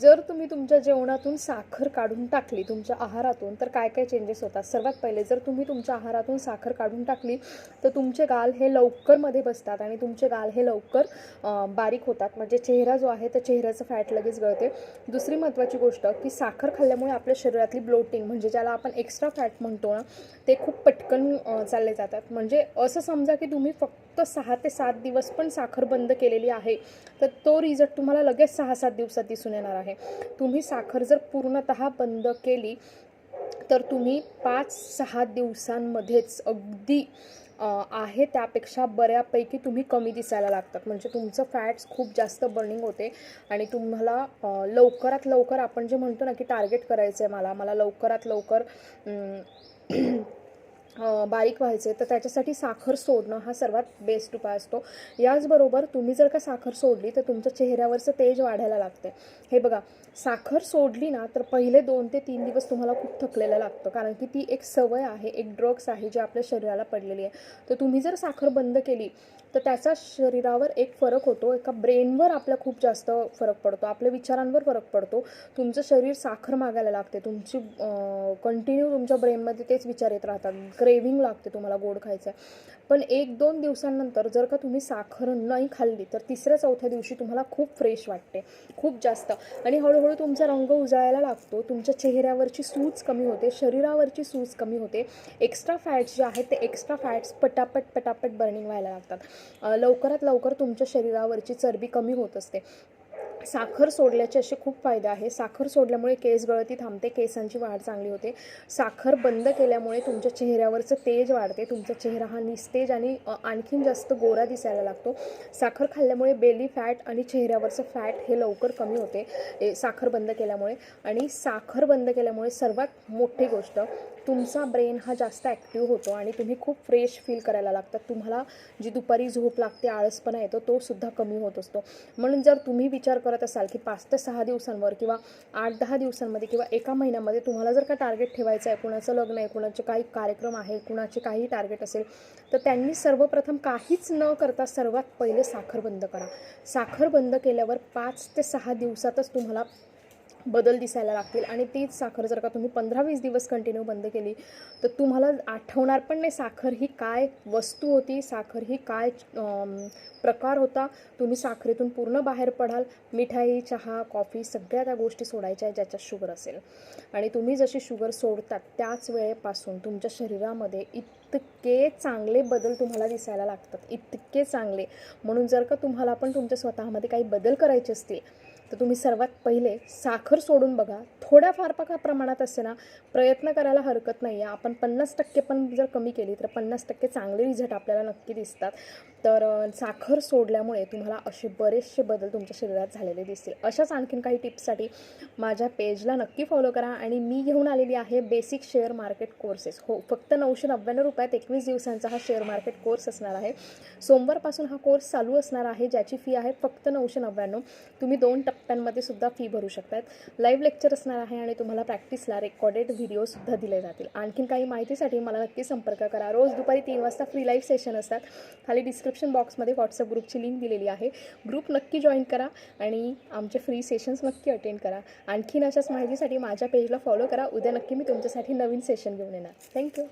जर तुम्ही तुमच्या जेवणातून साखर काढून टाकली तुमच्या आहारातून तर काय काय चेंजेस होतात? सर्वात पहिले जर तुम्ही तुमच्या आहारातून साखर काढून टाकली तर तुमचे गाल हे लवकरमध्ये बसतात आणि तुमचे गाल हे लवकर बारीक होतात. म्हणजे चेहरा जो आहे तर चेहऱ्याचं फॅट लगेच गळते. दुसरी महत्त्वाची गोष्ट की साखर खाल्ल्यामुळे आपल्या शरीरातली ब्लोटिंग म्हणजे ज्याला आपण एक्स्ट्रा फॅट म्हणतो ना ते खूप पटकन चालले जातात. म्हणजे असं समजा की तुम्ही फक्त सहा ते सात दिवस पण साखर बंद केलेली आहे तर तो रिझल्ट तुम्हाला लगेच सहा सात दिवसात दिसून येणार आहे. तुम्ही साखर जर पूर्णतः बंद केली तर तुम्ही पाच सहा दिवसांमध्येच अगदी आहे त्यापेक्षा बऱ्यापैकी तुम्ही कमी दिसायला लागतात. म्हणजे तुमचं फॅट्स खूप जास्त बर्निंग होते आणि तुम्हाला लवकरात लवकर आपण जे म्हणतो ना की टार्गेट करायचं आहे मला मला लवकरात लवकर बारीक व्हायचे तर त्याच्यासाठी साखर सोडणं हा सर्वात बेस्ट उपाय असतो. याचबरोबर तुम्ही जर का साखर सोडली तर तुमच्या चेहऱ्यावरचं तेज वाढायला लागते हे बघा साखर सोडली ना तर पहिले दोन ते तीन दिवस तुम्हाला खूप थकलेलं लागतं कारण की ती एक सवय आहे एक ड्रग्स आहे जी आपल्या शरीराला पडलेली आहे. तर तुम्ही जर साखर बंद केली तर त्याचा शरीरावर एक फरक होतो. एका ब्रेनवर आपला खूप जास्त फरक पडतो आपल्या विचारांवर फरक पडतो. तुमचं शरीर साखर मागायला लागते तुमची कंटिन्यू तुमच्या ब्रेनमध्ये तेच विचार येत राहतात. क्रेविंग लागते तुम्हाला गोड खायचं आहे. पण एक दोन दिवसांनंतर जर का तुम्ही साखर नाही खाल्ली तर तिसऱ्या चौथ्या दिवशी तुम्हाला खूप फ्रेश वाटते खूप जास्त. आणि हळूहळू तुमचा रंग उजळायला लागतो तुमच्या चेहऱ्यावरची सूज कमी होते शरीरावरची सूज कमी होते. एक्स्ट्रा फॅट्स जे आहेत ते एक्स्ट्रा फॅट्स पटापट पटापट बर्निंग व्हायला लागतात. लवकरात लवकर तुमच्या शरीरावरची चरबी कमी होत असते. साखर सोडल्याचे असे खूप फायदे आहे साखर सोडल्यामुळे केस गळती थांबते केसांची वाढ चांगली होते. साखर बंद केल्यामुळे तुमच्या चेहऱ्यावरचं तेज वाढते. तुमचा चेहरा हा निस्तेज आणि आणखीन जास्त गोरा दिसायला लागतो. साखर खाल्ल्यामुळे बेली फॅट आणि चेहऱ्यावरचं फॅट हे लवकर कमी होते ए, साखर बंद केल्यामुळे. आणि साखर बंद केल्यामुळे सर्वात मोठी गोष्ट तुमचा ब्रेन हा जास्त ॲक्टिव्ह होतो आणि तुम्ही खूप फ्रेश फील करायला लागतात तुम्हाला जी दुपारी झोप लागते आळसपणा येतो तो सुद्धा कमी होत असतो. म्हणून जर तुम्ही विचार करत असाल की पाच ते सहा दिवसांवर किंवा आठ दहा दिवसांमध्ये किंवा एका महिन्यामध्ये तुम्हाला जर का टार्गेट ठेवायचं आहे कुणाचं लग्न आहे कुणाचे काही कार्यक्रम आहे कुणाचे काही टार्गेट असेल तर त्यांनी सर्वप्रथम काहीच न करता सर्वात पहिले साखर बंद करा. साखर बंद केल्यावर पाच ते सहा दिवसातच तुम्हाला बदल दिसायला लागतील. आणि तीच साखर जर का तुम्ही पंधरा वीस दिवस कंटिन्यू बंद केली तर तुम्हाला आठवणार पण नाही साखर ही काय वस्तू होती साखर ही काय प्रकार होता. तुम्ही साखरेतून पूर्ण बाहेर पडाल. मिठाई चहा कॉफी सगळ्या त्या गोष्टी सोडायच्या आहेत ज्याच्यात शुगर असेल. आणि तुम्ही जशी शुगर सोडतात त्याच वेळेपासून तुमच्या शरीरामध्ये इतके चांगले बदल तुम्हाला दिसायला लागतात. इतके चांगले. म्हणून जर का तुम्हाला पण तुमच्या स्वतःमध्ये काही बदल करायचे असतील तर तुम्ही सर्वात पहिले साखर सोडून बघा. थोड्याफार पका प्रमाणात असते ना प्रयत्न करायला हरकत नाही आहे आपण पन्नास टक्के पण जर कमी केली तर पन्नास टक्के चांगले रिझल्ट आपल्याला नक्की दिसतात. तर साखर सोडल्यामुळे तुम्हाला असे बरेचसे बदल तुमच्या शरीरात झालेले दिसतील. अशाच आणखीन काही टिप्ससाठी माझ्या पेजला नक्की फॉलो करा आणि मी घेऊन आलेली आहे बेसिक शेअर मार्केट कोर्सेस हो फक्त नऊशे नव्याण्णव रुपयात एकवीस दिवसांचा हा शेअर मार्केट कोर्स असणार आहे. सोमवारपासून हा कोर्स चालू असणार आहे ज्याची फी आहे फक्त नऊशे नव्याण्णव. तुम्ही दोन टप्प्यांमध्ये सुद्धा फी भरू शकतात. लाईव्ह लेक्चर असणार आहे आणि तुम्हाला प्रॅक्टिसला रेकॉर्डेड व्हिडिओसुद्धा दिले जातील. आणखीन काही माहितीसाठी मला नक्की संपर्क करा. रोज दुपारी तीन वाजता फ्री लाईव्ह सेशन असतात. खाली डिस्क्रिप्शन बॉक्समध्ये व्हॉट्सअप ग्रुपची लिंक दिलेली आहे. ग्रुप नक्की जॉईन करा आणि आमचे फ्री सेशन्स नक्की अटेंड करा. आणखीन अशाच माहितीसाठी माझ्या पेजला फॉलो करा. उद्या नक्की मी तुमच्यासाठी नवीन सेशन घेऊन येणार. थँक्यू